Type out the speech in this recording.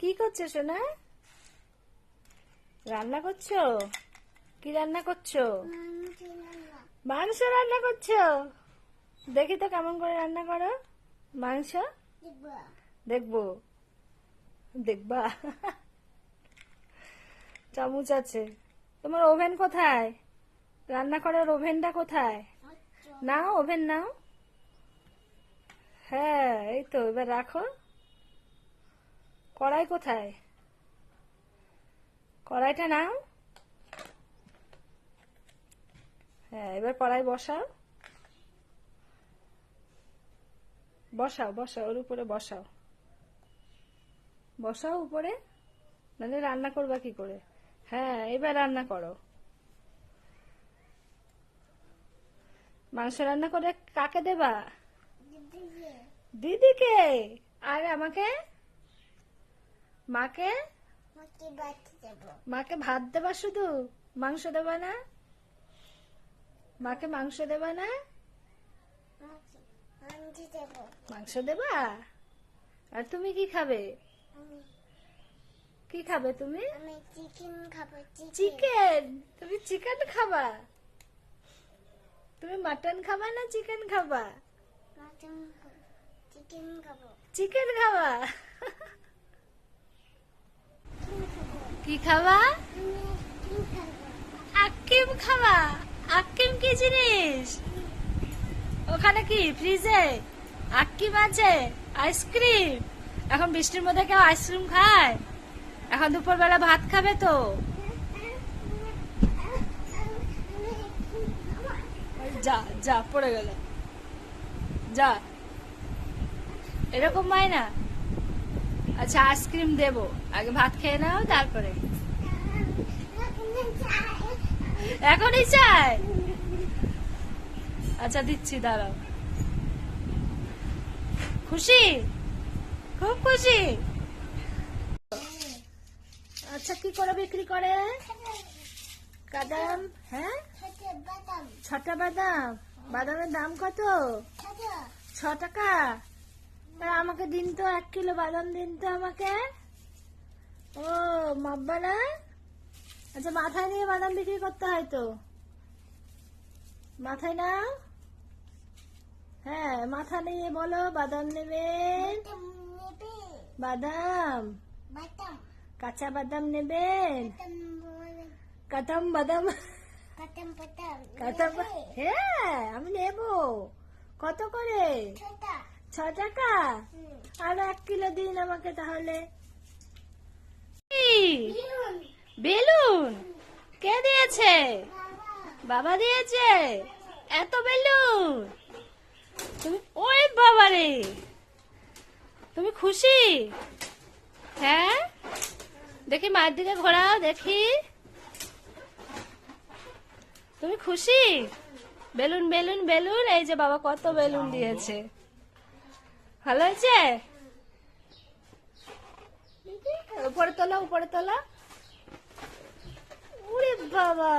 কি করছ, সোনা? রান্না করছ? কি রান্না করছ? মাংস রান্না করছ? দেখি তো কেমন করে রান্না করো। মাংস? দেখব। দেখবা। চামচ আছে। তোমার ওভেন কোথায়? রান্না করার ওভেনটা কোথায়? নাও, ওভেন নাও। হ্যাঁ এই তো, এবার রাখো। কড়াই কোথায়? কড়াইটা নাও। হ্যাঁ এবার কড়াই বসাও। বসাও বসাও ওর উপরে বসাও। বসাও উপরে নাহলে রান্না করবা কি করে? হ্যাঁ এবার রান্না করো। মাংস রান্না করে কাকে দেবা? দিদিকে। আর আমাকে? মাকে? মাকে ভাত দেবা। শুধু? মাংস দেবা না? মাকে মাংস দেবা না? মাংস দেবা। আর তুমি কি খাবে? কি খাবে তুমি? চিকেন খাব চিকেন তুমি চিকেন খাবা? তুমি মাটন খাবা না চিকেন খাবা? চিকেন খাব চিকেন খাবা? কি খাবা? আক্কিম খাবা? আক্কিম কি জিনিস? ওখানে কি, ফ্রিজে? আক্কিম আছে আইসক্রিম? এখন বৃষ্টির মধ্যে কেউ আইসক্রিম খায়? এখন দুপুরবেলা ভাত খাবে তো? যা যা, পড়ে গেল। যা। এরকম মায় না? আচ্ছা আইসক্রিম দেবো। আগে ভাত খেয়ে নাও, তারপরে। এখনই চাই? আচ্ছা দিচ্ছি, দাঁড়াও। খুশি? খুব খুশি? আচ্ছা কি করে বিক্রি করে? কাদাম হ্যাঁ? ছটা বাদাম। বাদামের দাম কত? ছ টাকা। আমাকে দিন তো এক কিলো বাদাম দিন তো আমাকে। ও মাব্বা না আচ্ছা মাথায় নিয়ে বাদাম বিক্রি করতে হয় তো? মাথায় নাও। হ্যাঁ মাথা নিয়ে বলো বাদাম নেবেন নেবে। বাদাম। কাঁচা বাদাম নেবেন কাতাম বাদাম। কাতাম হ্যাঁ আমি নেব। কত করে? ছ টাকা? আরও এক কিলো দিন আমাকে তাহলে। বেলুন? কে দিয়েছে? বাবা দিয়েছে? এত বেলুন? তুমি ওই বাবা রে তুমি খুশি? হ্যাঁ? দেখি মায়ের দিকে ঘোরাও, দেখি। তুমি খুশি? বেলুন বেলুন বেলুন, এই যে বাবা কত বেলুন দিয়েছে। ভালো হয়েছে? উপরে তোলা উপরে তোলা। উরে বাবা।